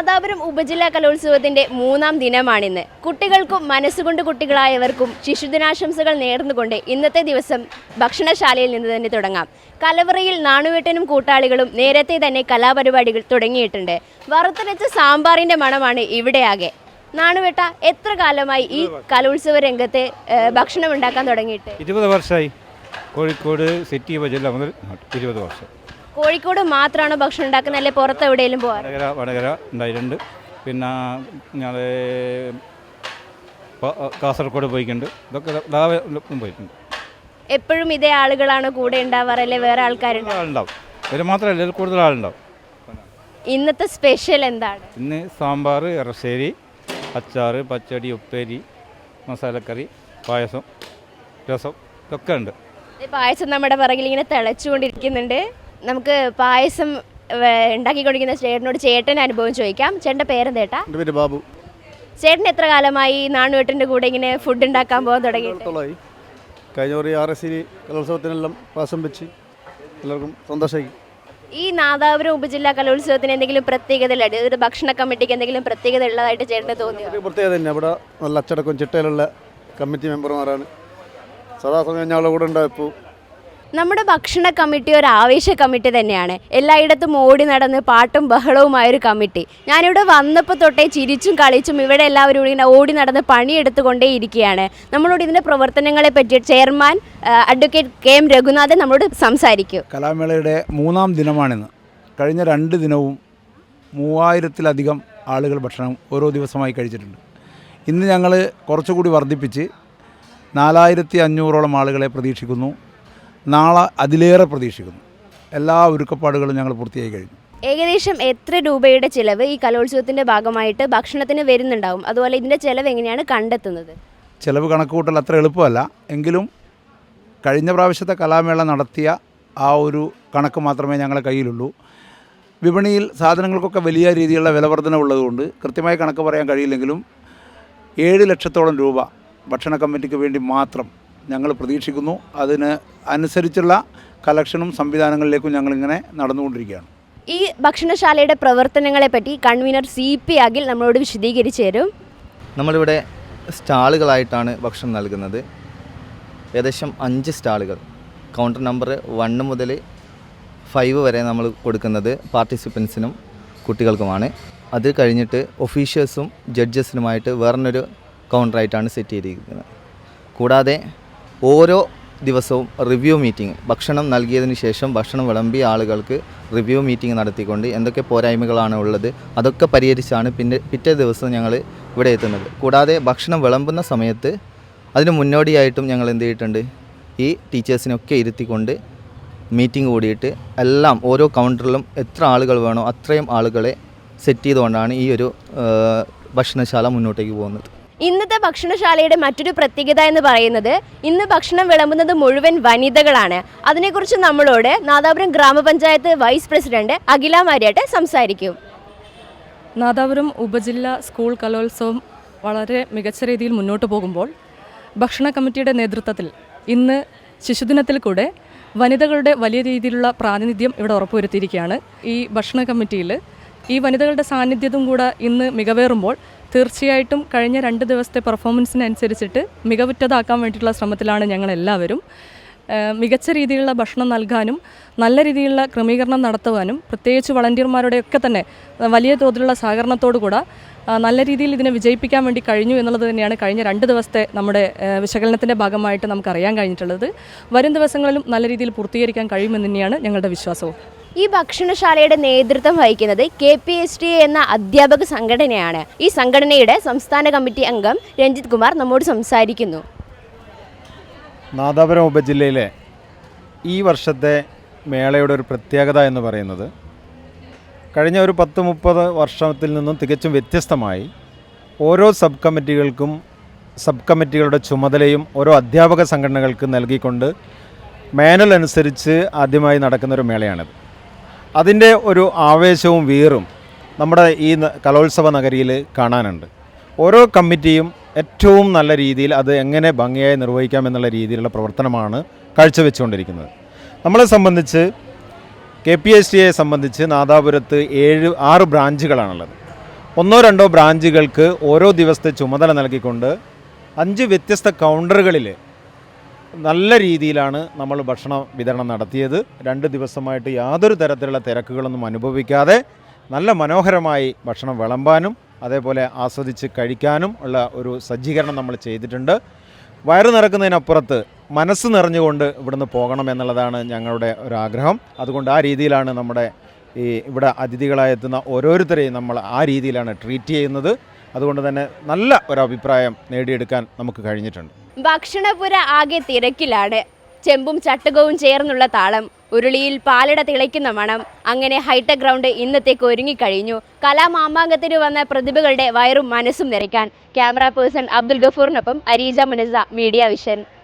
നാദാപുരം ഉപജില്ലാ കലോത്സവത്തിന്റെ മൂന്നാം ദിനമാണിന്ന്. കുട്ടികൾക്കും മനസ്സുകൊണ്ട് കുട്ടികളായവർക്കും ശിശുദിനാശംസകൾ നേർന്നുകൊണ്ട് ഇന്നത്തെ ദിവസം ഭക്ഷണശാലയിൽ നിന്ന് തന്നെ തുടങ്ങാം. കലവറയിൽ നാണുവേട്ടനും കൂട്ടാളികളും നേരത്തെ തന്നെ കലാപരിപാടികൾ തുടങ്ങിയിട്ടുണ്ട്. വറുത്തരച്ച സാമ്പാറിന്റെ മണമാണ് ഇവിടെയാകെ നാണുവേട്ട എത്ര കാലമായി ഈ കലോത്സവ രംഗത്ത് ഭക്ഷണം ഉണ്ടാക്കാൻ തുടങ്ങിയിട്ട്? ഇരുപത് വർഷമായി കോഴിക്കോട് സിറ്റി ഉപജില്ല മുതൽ ഇരുപത് വർഷം. കോഴിക്കോട് മാത്രമാണ് ഭക്ഷണം ഉണ്ടാക്കുന്നത്? അല്ലെ പുറത്ത് എവിടെയെങ്കിലും പോകാറ് വടകര വടകര ഉണ്ടായിട്ടുണ്ട്. പിന്നെ ഞാൻ കാസർഗോഡ് പോയിട്ടുണ്ട്. ഇതൊക്കെ പോയിട്ടുണ്ട്. എപ്പോഴും ഇതേ ആളുകളാണ് കൂടെ ഉണ്ടാവാറ് അല്ലെ വേറെ ആൾക്കാരുണ്ടാവും ആളുണ്ടാവും. ഇവർ മാത്രമല്ല കൂടുതൽ ആളുണ്ടാവും. ഇന്നത്തെ സ്പെഷ്യൽ എന്താണ്? ഇന്ന് സാമ്പാർ ഇറശ്ശേരി അച്ചാർ പച്ചടി ഉപ്പേരി മസാലക്കറി പായസം രസം ഇതൊക്കെ ഉണ്ട്. പായസം നമ്മുടെ പിറകിൽ ഇങ്ങനെ തിളച്ചുകൊണ്ടിരിക്കുന്നുണ്ട്. നമുക്ക് പായസം ഉണ്ടാക്കി കൊടുക്കുന്ന ചേട്ടനോട് ചേട്ടന്റെ അനുഭവം ചോദിക്കാം. ചേട്ടന്റെ പേരെന്തേട്ടാ എന്റെ പേര് ബാബു. ചേട്ടൻ എത്ര കാലമായി നാണുവേട്ടന്റെ കൂടെ ഇങ്ങനെ ഫുഡ് ഉണ്ടാക്കാൻ പോകാൻ തുടങ്ങി? കഴിഞ്ഞ ഒരു ആർ എസ് സി കലോത്സവത്തിനെല്ലാം പാസം വെച്ച് എല്ലാവർക്കും സന്തോഷമായി. ഈ നാദാപുരം ഉപജില്ലാ കലോത്സവത്തിന് എന്തെങ്കിലും പ്രത്യേകത ഒരു ഭക്ഷണ കമ്മിറ്റിക്ക് എന്തെങ്കിലും പ്രത്യേകത ഉള്ളതായിട്ട് ചേട്ടന് തോന്നിയോ? പ്രത്യേകത തന്നെ. അവിടെ നല്ല അച്ചടക്കം ചിട്ടയിലുള്ള കമ്മിറ്റി മെമ്പർമാരാണ്. സദാസമയം ഞങ്ങളുടെ കൂടെ ഉണ്ടായപ്പോൾ നമ്മുടെ ഭക്ഷണ കമ്മിറ്റി ഒരു ആവേശ കമ്മിറ്റി തന്നെയാണ്. എല്ലായിടത്തും ഓടി നടന്ന് പാട്ടും ബഹളവുമായ ഒരു കമ്മിറ്റി. ഞാനിവിടെ വന്നപ്പോൾ തൊട്ടേ ചിരിച്ചും കളിച്ചും ഇവിടെ എല്ലാവരും ഇങ്ങനെ ഓടി നടന്ന് പണിയെടുത്തുകൊണ്ടേ ഇരിക്കുകയാണ്. നമ്മളോട് ഇതിന്റെ പ്രവർത്തനങ്ങളെ പറ്റി chairman advocate K M Raghunathan നമ്മളോട് സംസാരിക്കും. കലാമേളയുടെ മൂന്നാം ദിനമാണിന്ന്. കഴിഞ്ഞ രണ്ട് ദിനവും മൂവായിരത്തിലധികം ആളുകൾ ഭക്ഷണം ഓരോ ദിവസമായി കഴിച്ചിട്ടുണ്ട്. ഇന്ന് ഞങ്ങൾ കുറച്ചുകൂടി വർദ്ധിപ്പിച്ച് നാലായിരത്തി അഞ്ഞൂറോളം ആളുകളെ പ്രതീക്ഷിക്കുന്നു. നാളെ അതിലേറെ പ്രതീക്ഷിക്കുന്നു. എല്ലാ ഒരുക്കപ്പാടുകളും ഞങ്ങൾ പൂർത്തിയായി കഴിഞ്ഞു. ഏകദേശം എത്ര രൂപയുടെ ചിലവ് ഈ കലോത്സവത്തിന്റെ ഭാഗമായിട്ട് ഭക്ഷണത്തിന് വരുന്നുണ്ടാവും? അതുപോലെ ഇതിന്റെ ചിലവ് എങ്ങനെയാണ് കണ്ടെത്തുന്നത്? ചിലവ് കണക്കുകൂട്ടൽ അത്ര എളുപ്പമല്ല. എങ്കിലും കഴിഞ്ഞ പ്രാവശ്യത്തെ കലാമേള നടത്തിയ ആ ഒരു കണക്ക് മാത്രമേ ഞങ്ങളുടെ കയ്യിലുള്ളൂ. വിപണിയിൽ സാധനങ്ങൾക്കൊക്കെ വലിയ രീതിയിലുള്ള വിലവർധന ഉള്ളതുകൊണ്ട് കൃത്യമായി കണക്ക് പറയാൻ കഴിയില്ലെങ്കിലും ഏഴ് ലക്ഷത്തോളം രൂപ ഭക്ഷണ കമ്മിറ്റിക്ക് വേണ്ടി മാത്രം ഞങ്ങൾ പ്രതീക്ഷിക്കുന്നു. അതിന് അനുസരിച്ചുള്ള കളക്ഷനും സംവിധാനങ്ങളിലേക്കും ഞങ്ങളിങ്ങനെ നടന്നുകൊണ്ടിരിക്കുകയാണ്. ഈ ഭക്ഷണശാലയുടെ പ്രവർത്തനങ്ങളെ പറ്റി കൺവീനർ സി പി അഖിൽ നമ്മളോട് വിശദീകരിച്ചു തരും. നമ്മളിവിടെ സ്റ്റാളുകളായിട്ടാണ് ഭക്ഷണം നൽകുന്നത്. ഏകദേശം അഞ്ച് സ്റ്റാളുകൾ. കൗണ്ടർ നമ്പർ വണ്ണ് മുതൽ ഫൈവ് വരെ നമ്മൾ കൊടുക്കുന്നത് പാർട്ടിസിപ്പൻസിനും കുട്ടികൾക്കുമാണ്. അത് കഴിഞ്ഞിട്ട് ഒഫീഷ്യൽസും ജഡ്ജസിനുമായിട്ട് വേറൊരു കൗണ്ടറായിട്ടാണ് സെറ്റ് ചെയ്തിരിക്കുന്നത്. കൂടാതെ ഓരോ ദിവസവും റിവ്യൂ മീറ്റിംഗ് ഭക്ഷണം നൽകിയതിന് ശേഷം ഭക്ഷണം വിളമ്പിയ ആളുകൾക്ക് റിവ്യൂ മീറ്റിംഗ് നടത്തിക്കൊണ്ട് എന്തൊക്കെ പോരായ്മകളാണ് ഉള്ളത് അതൊക്കെ പരിഹരിച്ചാണ് പിന്നെ പിറ്റേ ദിവസം ഞങ്ങൾ ഇവിടെ എത്തുന്നത്. കൂടാതെ ഭക്ഷണം വിളമ്പുന്ന സമയത്ത് അതിന് മുന്നോടിയായിട്ടും ഞങ്ങൾ എന്ത് ചെയ്തിട്ടുണ്ട് ഈ ടീച്ചേഴ്സിനൊക്കെ ഇരുത്തിക്കൊണ്ട് മീറ്റിംഗ് കൂടിയിട്ട് എല്ലാം ഓരോ കൗണ്ടറിലും എത്ര ആളുകൾ വേണോ അത്രയും ആളുകളെ സെറ്റ് ചെയ്തുകൊണ്ടാണ് ഈ ഒരു ഭക്ഷണശാല മുന്നോട്ടേക്ക് പോകുന്നത്. ഇന്നത്തെ ഭക്ഷണശാലയുടെ മറ്റൊരു പ്രത്യേകത എന്ന് പറയുന്നത് ഇന്ന് ഭക്ഷണം വിളമ്പുന്നത് മുഴുവൻ വനിതകളാണ്. അതിനെക്കുറിച്ച് നമ്മളോട് നാദാപുരം ഗ്രാമപഞ്ചായത്ത് വൈസ് പ്രസിഡന്റ് അഖില മാര്യാട്ട് സംസാരിക്കും. നാദാപുരം ഉപജില്ല സ്കൂൾ കലോത്സവം വളരെ മികച്ച രീതിയിൽ മുന്നോട്ട് പോകുമ്പോൾ ഭക്ഷണ കമ്മിറ്റിയുടെ നേതൃത്വത്തിൽ ഇന്ന് ശിശുദിനത്തിൽ കൂടെ വനിതകളുടെ വലിയ രീതിയിലുള്ള പ്രാതിനിധ്യം ഇവിടെ ഉറപ്പുവരുത്തിയിരിക്കുകയാണ്. ഈ ഭക്ഷണ കമ്മിറ്റിയിൽ ഈ വനിതകളുടെ സാന്നിധ്യത്തും കൂടെ ഇന്ന് മികവേറുമ്പോൾ തീർച്ചയായിട്ടും കഴിഞ്ഞ രണ്ട് ദിവസത്തെ പെർഫോമൻസിനനുസരിച്ചിട്ട് മികവുറ്റതാക്കാൻ വേണ്ടിയിട്ടുള്ള ശ്രമത്തിലാണ് ഞങ്ങൾ എല്ലാവരും മികച്ച രീതിയിലുള്ള ഭക്ഷണം നൽകാനും നല്ല രീതിയിലുള്ള ക്രമീകരണം നടത്തുവാനും പ്രത്യേകിച്ച് വളണ്ടിയർമാരുടെയൊക്കെ തന്നെ വലിയ തോതിലുള്ള സഹകരണത്തോടു കൂടെ നല്ല രീതിയിൽ ഇതിനെ വിജയിപ്പിക്കാൻ വേണ്ടി കഴിഞ്ഞു എന്നുള്ളത് തന്നെയാണ് കഴിഞ്ഞ രണ്ട് ദിവസത്തെ നമ്മുടെ വിശകലനത്തിന്റെ ഭാഗമായിട്ട് നമുക്ക് അറിയാൻ കഴിഞ്ഞിട്ടുള്ളത്. വരും ദിവസങ്ങളിലും നല്ല രീതിയിൽ പൂർത്തീകരിക്കാൻ കഴിയുമെന്ന് തന്നെയാണ് ഞങ്ങളുടെ വിശ്വാസവും. ഈ ഭക്ഷണശാലയുടെ നേതൃത്വം വഹിക്കുന്നത് കെ പി എസ് ടി എന്ന അധ്യാപക സംഘടനയാണ്. ഈ സംഘടനയുടെ സംസ്ഥാന കമ്മിറ്റി അംഗം രഞ്ജിത് കുമാർ നമ്മോട് സംസാരിക്കുന്നു. നാദാപുരം ഉപജില്ലയിലെ ഈ വർഷത്തെ മേളയുടെ ഒരു പ്രത്യേകത എന്ന് പറയുന്നത് കഴിഞ്ഞ ഒരു പത്ത് മുപ്പത് വർഷത്തിൽ നിന്നും തികച്ചും വ്യത്യസ്തമായി ഓരോ സബ് കമ്മിറ്റികൾക്കും സബ് കമ്മിറ്റികളുടെ ചുമതലയും ഓരോ അധ്യാപക സംഘടനകൾക്ക് നൽകിക്കൊണ്ട് മാനുവൽ അനുസരിച്ച് ആദ്യമായി നടക്കുന്ന ഒരു മേളയാണിത്. അതിന്റെ ഒരു ആവേശവും വീറും നമ്മുടെ ഈ കലോത്സവ നഗരിയിൽ കാണാനുണ്ട്. ഓരോ കമ്മിറ്റിയും ഏറ്റവും നല്ല രീതിയിൽ അത് എങ്ങനെ ഭംഗിയായി നിർവഹിക്കാം എന്നുള്ള രീതിയിലുള്ള പ്രവർത്തനമാണ് കാഴ്ചവെച്ചുകൊണ്ടിരിക്കുന്നത്. നമ്മളെ സംബന്ധിച്ച് കെ പി എസ് ടിയെ സംബന്ധിച്ച് നാദാപുരത്ത് ഏഴ് ആറ് ബ്രാഞ്ചുകളാണുള്ളത്. ഒന്നോ രണ്ടോ ബ്രാഞ്ചുകൾക്ക് ഓരോ ദിവസത്തെ ചുമതല നൽകിക്കൊണ്ട് അഞ്ച് വ്യത്യസ്ത കൗണ്ടറുകളിൽ നല്ല രീതിയിലാണ് നമ്മൾ ഭക്ഷണ വിതരണം നടത്തിയത്. രണ്ട് ദിവസമായിട്ട് യാതൊരു തരത്തിലുള്ള തിരക്കുകളൊന്നും അനുഭവിക്കാതെ നല്ല മനോഹരമായി ഭക്ഷണം വിളമ്പാനും അതേപോലെ ആസ്വദിച്ച് കഴിക്കാനും ഉള്ള ഒരു സജ്ജീകരണം നമ്മൾ ചെയ്തിട്ടുണ്ട്. വയറ് നിറക്കുന്നതിനപ്പുറത്ത് മനസ്സ് നിറഞ്ഞുകൊണ്ട് ഇവിടുന്ന് പോകണം എന്നുള്ളതാണ് ഞങ്ങളുടെ ഒരു ആഗ്രഹം. അതുകൊണ്ട് ആ രീതിയിലാണ് നമ്മുടെ ഈ ഇവിടെ അതിഥികളായി എത്തുന്ന ഓരോരുത്തരെയും നമ്മൾ ആ രീതിയിലാണ് ട്രീറ്റ് ചെയ്യുന്നത്. അതുകൊണ്ട് തന്നെ നല്ല ഒരു അഭിപ്രായം നേടിയെടുക്കാൻ നമുക്ക് കഴിഞ്ഞിട്ടുണ്ട്. ഭക്ഷണപുര ആകെ തിരക്കിലാണ്. ചെമ്പും ചട്ടുകവും ചേർന്നുള്ള താളം. ഉരുളിയിൽ പാലട തിളയ്ക്കുന്ന മണം. അങ്ങനെ ഹൈടെക് ഗ്രൗണ്ട് ഇന്നത്തേക്ക് ഒരുങ്ങിക്കഴിഞ്ഞു. കലാമാമാങ്കത്തിന് വന്ന പ്രതിഭകളുടെ വയറും മനസ്സും നിറയ്ക്കാൻ. ക്യാമറ പേഴ്സൺ അബ്ദുൽ ഗഫൂറിനൊപ്പം അരീജ മുനസ മീഡിയ വിഷൻ.